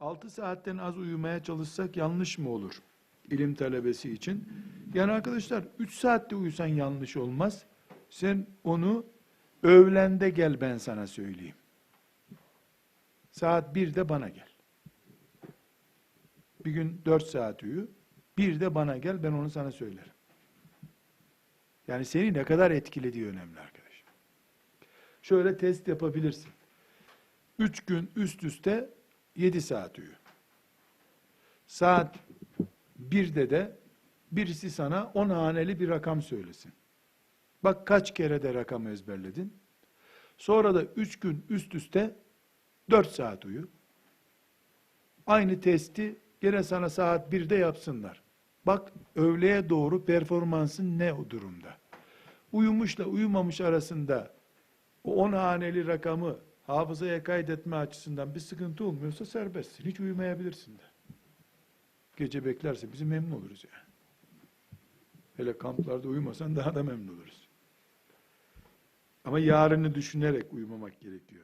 6 saatten az uyumaya çalışsak yanlış mı olur? İlim talebesi için. Yani arkadaşlar 3 saatte uyusan yanlış olmaz. Sen onu öğlende gel ben sana söyleyeyim. Saat 1'de bana gel. Bir gün 4 saat uyu. Bir bana gel ben onu sana söylerim. Yani seni ne kadar etkilediği önemli arkadaş. Şöyle test yapabilirsin. 3 gün üst üste 7 saat uyu. Saat 1'de de birisi sana 10 haneli bir rakam söylesin. Bak kaç kere de rakamı ezberledin. Sonra da 3 gün üst üste 4 saat uyu. Aynı testi gene sana saat 1'de yapsınlar. Bak öğleye doğru performansın ne o durumda? Uyumuşla uyumamış arasında o 10 haneli rakamı hafızaya kaydetme açısından bir sıkıntı olmuyorsa serbestsin. Hiç uyumayabilirsin de. Gece beklerse bizi memnun oluruz yani. Hele kamplarda uyumasan daha da memnun oluruz. Ama yarını düşünerek uyumamak gerekiyor.